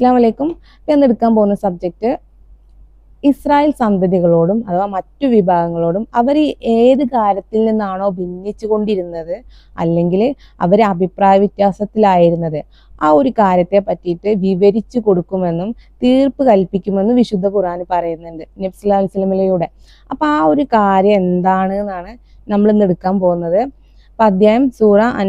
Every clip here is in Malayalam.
അസ്സാം വലൈക്കും ഇന്ന് എടുക്കാൻ പോകുന്ന സബ്ജക്റ്റ് ഇസ്രായേൽ സന്തതികളോടും അഥവാ മറ്റു വിഭാഗങ്ങളോടും അവർ ഏത് കാര്യത്തിൽ നിന്നാണോ ഭിന്നിച്ചു കൊണ്ടിരുന്നത് അല്ലെങ്കിൽ അവർ അഭിപ്രായ വ്യത്യാസത്തിലായിരുന്നത് ആ ഒരു കാര്യത്തെ പറ്റിയിട്ട് വിവരിച്ചു കൊടുക്കുമെന്നും തീർപ്പ് കൽപ്പിക്കുമെന്നും വിശുദ്ധ ഖുർആൻ പറയുന്നുണ്ട് നബ്സുല്ലാ വസ്ലമിലൂടെ അപ്പം ആ ഒരു കാര്യം എന്താണ് എന്നാണ് നമ്മൾ ഇന്ന് എടുക്കാൻ പോകുന്നത്. അപ്പം അധ്യായം സൂറ അൻ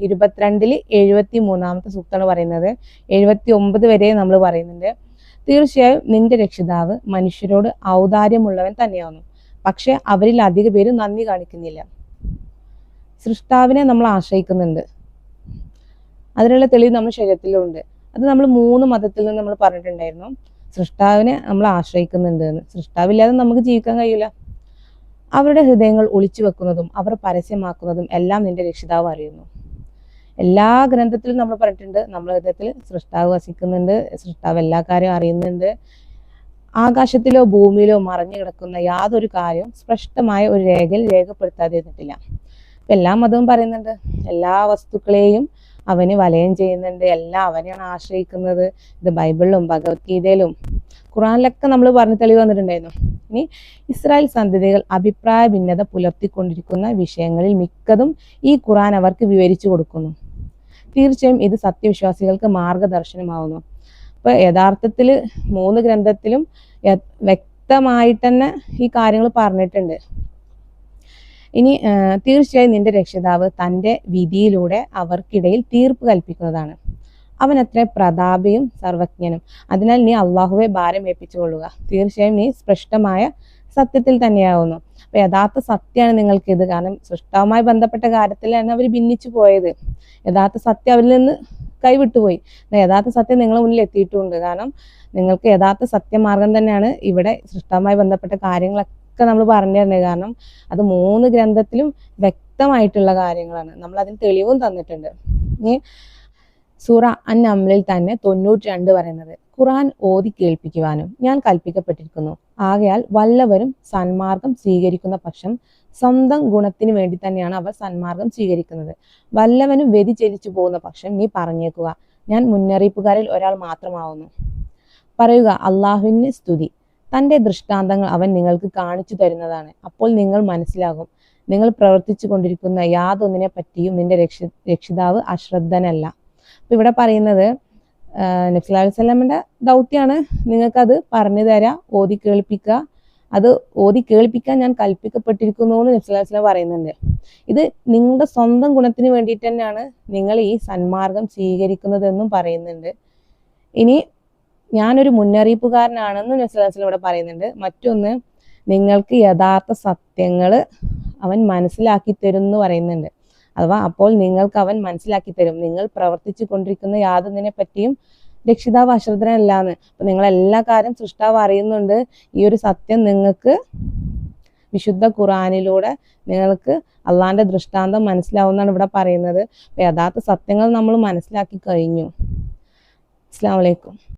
ഇരുപത്തിരണ്ടിൽ എഴുപത്തി മൂന്നാമത്തെ സൂക്തമാണ് പറയുന്നത്. എഴുപത്തി ഒമ്പത് വരെ നമ്മൾ പറയുന്നുണ്ട്. തീർച്ചയായും നിന്റെ രക്ഷിതാവ് മനുഷ്യരോട് ഔദാര്യമുള്ളവൻ തന്നെയാവുന്നു. പക്ഷെ അവരിൽ അധിക പേര് നന്ദി കാണിക്കുന്നില്ല. സൃഷ്ടാവിനെ നമ്മൾ ആശ്രയിക്കുന്നുണ്ട്. അതിനുള്ള തെളിവ് നമ്മുടെ ശരീരത്തിലുണ്ട്. അത് നമ്മൾ മൂന്ന് മതത്തിൽ നിന്ന് നമ്മൾ പറഞ്ഞിട്ടുണ്ടായിരുന്നു. സൃഷ്ടാവിനെ നമ്മൾ ആശ്രയിക്കുന്നുണ്ട് എന്ന്. സൃഷ്ടാവില്ലാതെ നമുക്ക് ജീവിക്കാൻ കഴിയില്ല. അവരുടെ ഹൃദയങ്ങൾ ഒളിച്ചു വെക്കുന്നതും അവർ പരസ്യമാക്കുന്നതും എല്ലാം നിന്റെ രക്ഷിതാവ് അറിയുന്നു. എല്ലാ ഗ്രന്ഥത്തിലും നമ്മൾ പറഞ്ഞിട്ടുണ്ട്. നമ്മൾ ഹൃദയത്തിൽ സൃഷ്ടാവ് വസിക്കുന്നുണ്ട്. സൃഷ്ടാവ് എല്ലാ കാര്യവും അറിയുന്നുണ്ട്. ആകാശത്തിലോ ഭൂമിയിലോ മറഞ്ഞു കിടക്കുന്ന യാതൊരു കാര്യവും സ്പഷ്ടമായ ഒരു രേഖയിൽ രേഖപ്പെടുത്താതിരുന്നിട്ടില്ല എല്ലാ മതവും പറയുന്നുണ്ട്. എല്ലാ വസ്തുക്കളെയും അവന് വലയം ചെയ്യുന്നുണ്ട്. എല്ലാം അവനെയാണ് ആശ്രയിക്കുന്നത്. ഇത് ബൈബിളിലും ഭഗവത്ഗീതയിലും ഖുറാനിലൊക്കെ നമ്മൾ പറഞ്ഞു തെളിവ് വന്നിട്ടുണ്ടായിരുന്നു. ഇനി ഇസ്രായേൽ സന്തതികൾ അഭിപ്രായ ഭിന്നത പുലർത്തിക്കൊണ്ടിരിക്കുന്ന വിഷയങ്ങളിൽ മിക്കതും ഈ ഖുറാൻ അവർക്ക് വിവരിച്ചു കൊടുക്കുന്നു. തീർച്ചയായും ഇത് സത്യവിശ്വാസികൾക്ക് മാർഗദർശനമാവുന്നു. അപ്പൊ യഥാർത്ഥത്തിൽ മൂന്ന് ഗ്രന്ഥത്തിലും വ്യക്തമായിട്ട് തന്നെ ഈ കാര്യങ്ങൾ പറഞ്ഞിട്ടുണ്ട്. ഇനി തീർച്ചയായും നിന്റെ രക്ഷിതാവ് തന്റെ വിധിയിലൂടെ അവർക്കിടയിൽ തീർപ്പ് കൽപ്പിക്കുന്നതാണ്. അവൻ അത്ര പ്രതാപിയും സർവജ്ഞനും. അതിനാൽ നീ അള്ളാഹുവെ ഭാരം ഏൽപ്പിച്ചുകൊള്ളുക തീർച്ചയായും നീ സ്പഷ്ടമായ സത്യത്തിൽ തന്നെയാവുന്നു. അപ്പൊ യഥാർത്ഥ സത്യമാണ് നിങ്ങൾക്ക് ഇത്. കാരണം സൃഷ്ടാവുമായി ബന്ധപ്പെട്ട കാര്യത്തിലാണ് അവർ ഭിന്നിച്ചു പോയത്. യഥാർത്ഥ സത്യം അവരിൽ നിന്ന് കൈവിട്ടുപോയി. യഥാർത്ഥ സത്യം നിങ്ങളുടെ മുന്നിൽ എത്തിയിട്ടുണ്ട്. കാരണം നിങ്ങൾക്ക് യഥാർത്ഥ സത്യമാർഗം തന്നെയാണ് ഇവിടെ സൃഷ്ടാവുമായി ബന്ധപ്പെട്ട കാര്യങ്ങളൊക്കെ നമ്മൾ പറഞ്ഞു തരുന്നത്. കാരണം അത് മൂന്ന് ഗ്രന്ഥത്തിലും വ്യക്തമായിട്ടുള്ള കാര്യങ്ങളാണ്. നമ്മൾ അതിന് തെളിവും തന്നിട്ടുണ്ട്. ഇനി സൂറ അൻ അമ്ലിൽ തന്നെ തൊണ്ണൂറ്റി രണ്ട് പറയുന്നത്. ഖുറാൻ ഓതി കേൾപ്പിക്കുവാനും ഞാൻ കൽപ്പിക്കപ്പെട്ടിരിക്കുന്നു. ആകയാൽ വല്ലവരും സന്മാർഗം സ്വീകരിക്കുന്ന പക്ഷം സ്വന്തം ഗുണത്തിന് വേണ്ടി തന്നെയാണ് അവർ സന്മാർഗം സ്വീകരിക്കുന്നത്. വല്ലവനും വ്യതിചലിച്ചു പോകുന്ന പക്ഷം നീ പറഞ്ഞേക്കുക ഞാൻ മുന്നറിയിപ്പുകാരിൽ ഒരാൾ മാത്രമാവുന്നു. പറയുക അള്ളാഹുവിന് സ്തുതി. തന്റെ ദൃഷ്ടാന്തങ്ങൾ അവൻ നിങ്ങൾക്ക് കാണിച്ചു തരുന്നതാണ്. അപ്പോൾ നിങ്ങൾ മനസ്സിലാകും നിങ്ങൾ പ്രവർത്തിച്ചു കൊണ്ടിരിക്കുന്ന യാതൊന്നിനെ പറ്റിയും നിന്റെ രക്ഷി രക്ഷിതാവ് അശ്രദ്ധനല്ല. അപ്പൊ ഇവിടെ പറയുന്നത് നബ്സല്ലാ വല്ലമിന്റെ ദൗത്യമാണ് നിങ്ങൾക്കത് പറഞ്ഞു തരാ ഓതി കേൾപ്പിക്കുക. അത് ഓതി കേൾപ്പിക്കാൻ ഞാൻ കൽപ്പിക്കപ്പെട്ടിരിക്കുന്നു എന്ന് നബ്സല്ലാ വസ്ലാം പറയുന്നുണ്ട്. ഇത് നിങ്ങളുടെ സ്വന്തം ഗുണത്തിന് വേണ്ടിയിട്ട് തന്നെയാണ് നിങ്ങൾ ഈ സന്മാർഗം സ്വീകരിക്കുന്നതെന്നും പറയുന്നുണ്ട്. ഇനി ഞാനൊരു മുന്നറിയിപ്പുകാരനാണെന്നും നബ്സല്ലാ വസ്ലാം ഇവിടെ പറയുന്നുണ്ട്. മറ്റൊന്ന് നിങ്ങൾക്ക് യഥാർത്ഥ സത്യങ്ങൾ അവൻ മനസ്സിലാക്കി തരും എന്ന് പറയുന്നുണ്ട്. അഥവാ അപ്പോൾ നിങ്ങൾക്ക് അവൻ മനസ്സിലാക്കി തരും. നിങ്ങൾ പ്രവർത്തിച്ചു കൊണ്ടിരിക്കുന്ന യാതൊന്നിനെ പറ്റിയും രക്ഷിതാവ് അശ്രദ്ധനല്ലാന്ന്. അപ്പൊ നിങ്ങൾ എല്ലാ കാര്യം സൃഷ്ടാവ് അറിയുന്നുണ്ട്. ഈ ഒരു സത്യം നിങ്ങൾക്ക് വിശുദ്ധ ഖുറാനിലൂടെ നിങ്ങൾക്ക് അള്ളാന്റെ ദൃഷ്ടാന്തം മനസ്സിലാവുന്നതാണ് ഇവിടെ പറയുന്നത്. യഥാർത്ഥ സത്യങ്ങൾ നമ്മൾ മനസ്സിലാക്കി കഴിഞ്ഞു. അസ്സാം വലൈക്കും